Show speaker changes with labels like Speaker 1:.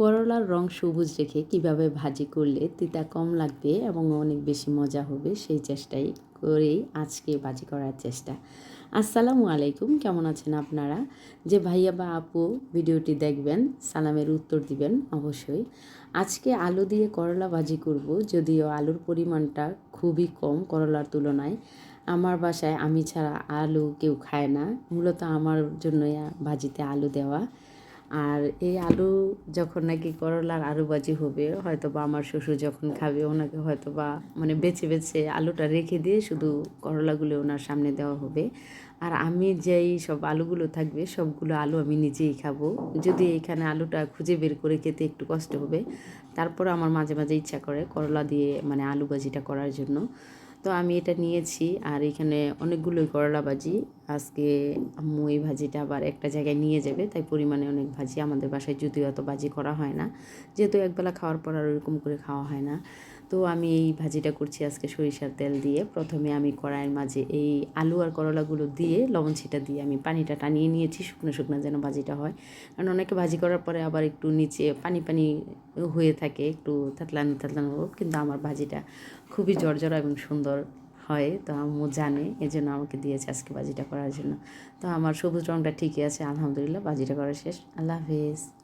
Speaker 1: করলার রং সবুজ রেখে কীভাবে ভাজি করলে তিতা কম লাগবে এবং অনেক বেশি মজা হবে সেই চেষ্টাই করেই আজকে ভাজি করার চেষ্টা। আসসালামু আলাইকুম, কেমন আছেন আপনারা? যে ভাইয়া বা আপু ভিডিওটি দেখবেন, সালামের উত্তর দিবেন অবশ্যই। আজকে আলু দিয়ে করলা ভাজি করব, যদিও আলুর পরিমাণটা খুবই কম করলার তুলনায়। আমার বাসায় আমি ছাড়া আলু কেউ খায় না, মূলত আমার জন্যই ভাজিতে আলু দেওয়া। আর এই আলু যখন নাকি করলার আলু বাজি হবে হয়তো বা আমার শ্বশুর যখন খাবে, ওনাকে হয়তো বা মানে বেছে বেছে আলুটা রেখে দিয়ে শুধু করলাগুলো ওনার সামনে দেওয়া হবে। আর আমি যেই সব আলুগুলো থাকবে, সবগুলো আলু আমি নিজেই খাব। যদি এখানে আলুটা খুঁজে বের করে খেতে একটু কষ্ট হবে, তারপর আমার মাঝে মাঝে ইচ্ছা করে করলা দিয়ে মানে আলু ভাজিটা করার জন্য। তো আমি এটা নিয়েছি, আর এখানে অনেকগুলোই করলা ভাজি। আজকে আম্মু এই ভাজিটা আবার একটা জায়গায় নিয়ে যাবে, তাই পরিমাণে অনেক ভাজি আমাদের বাসায়, যদিও এত ভাজি করা হয় না। যেহেতু একবেলা খাওয়ার পর আর ওরকম করে খাওয়া হয় না। তো আমি এই ভাজিটা করছি আজকে সরিষার তেল দিয়ে। প্রথমে আমি কড়াইয়ের মাঝে এই আলু আর করলাগুলো দিয়ে লবণ ছিটা দিয়ে আমি পানিটা টানিয়ে নিয়েছি, শুকনো শুকনো যেন ভাজিটা হয়। কারণ অনেকে ভাজি করার পরে আবার একটু নিচে পানি পানি হয়ে থাকে, একটু থাতলানো থাতলানো কিন্তু আমার ভাজিটা খুবই জর্জরা এবং সুন্দর হয়, তো আম্মু জানে এই জন্য আমাকে দিয়েছে আজকে বাজিটা করার জন্য। তো আমার সবুজ রঙটা ঠিকই আছে, আলহামদুলিল্লাহ বাজিটা করা শেষ। আল্লাহ হাফেজ।